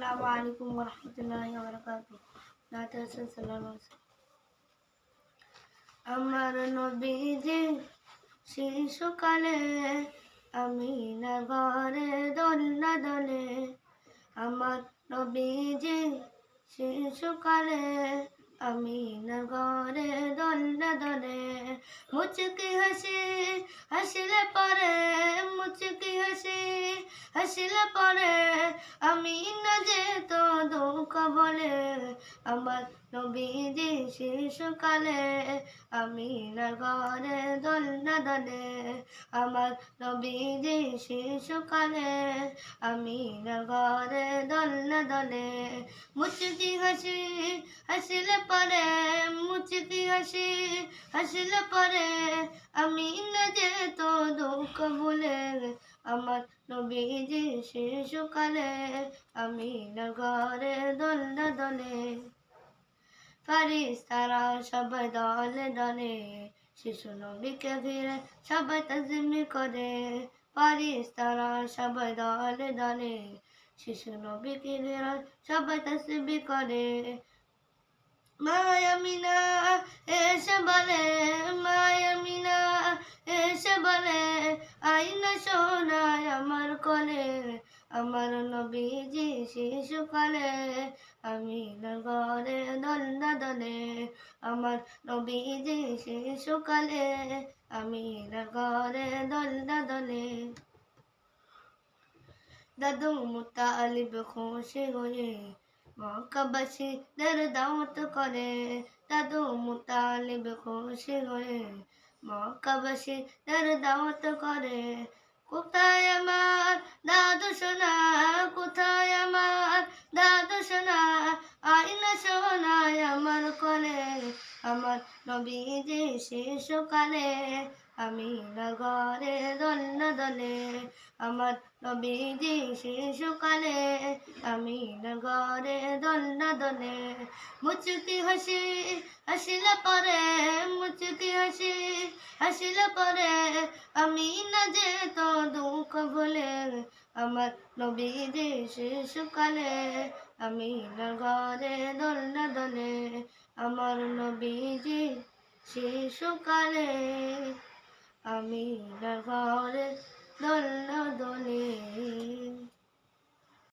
আসসালামু আলাইকুম রহমতুল্লাহি বারাকাতু নাতে হাসান সাল্লাল্লাহু আলাইহি ওয়াসাল্লাম। আমার নবীজি শিশুকালে আমি না ঘরে দোলনা দোলে। আমার নবীজি শিশুকালে আমি না ঘরে দোলনা দোলে। মুচকি হাসি, হাসিলে পরে মুচকি হাসি। হাসিলে পরে, আমি না যেত দুঃখ বলে, আমার নবীজি শিশুকালে, আমি না ঘরে দোলনা দলে, আমার নবীজি শিশুকালে, আমি না ঘরে দোলনা দলে। মুচকি হাসি, হাসিলে পরে, মুচকি হাসি, হাসিলে পরে, আমি না যেত দুঃখ ভুলে আমার নবীজি শিশুকালে, আমি না ঘরে দোলনা দলে। ফারিস তারা সবাই দলে দলে, শিশু নবীকে ঘিরে সবাই তাজিমি করে। ফারিস তারা সবাই দলে দলে, শিশু নবীকে ঘিরে সবাই তাসবি করে। মায়ামিনা এসে বলে মায়ামিনা কোলে আমার নবীজি শিশুকালে আমি ঘরে দোলনা দলে আমার নবীজি শিশুকালে আমি ঘরে দোলনা দলে দাদু মুতালিব খুশি হয়ে মক্কাবাসীদের দাওয়াত করে। দাদু মুতালিব খুশি হয়ে মক্কাবাসীদের দাওয়াত করে। কোথায় আমার দাদু সোনা কোথায় আমার দাদু সোনা আইনা সোনায় আমার কোলে, আমার নবীজি শিশুকালে আমি না ঘরে দোলনা দলে, আমার নবীজি শিশুকালে আমি না ঘরে দোলনা দলে, মুচকি হাসি হাসিলে পরে, মুচকি হাসি হাসিলে পরে। আমি না যেত ভুলে আমার নবীজি শিশুকালে আমি ঘরে দোলনা দলে। আমার নবীজি শিশুকালে আমি নগর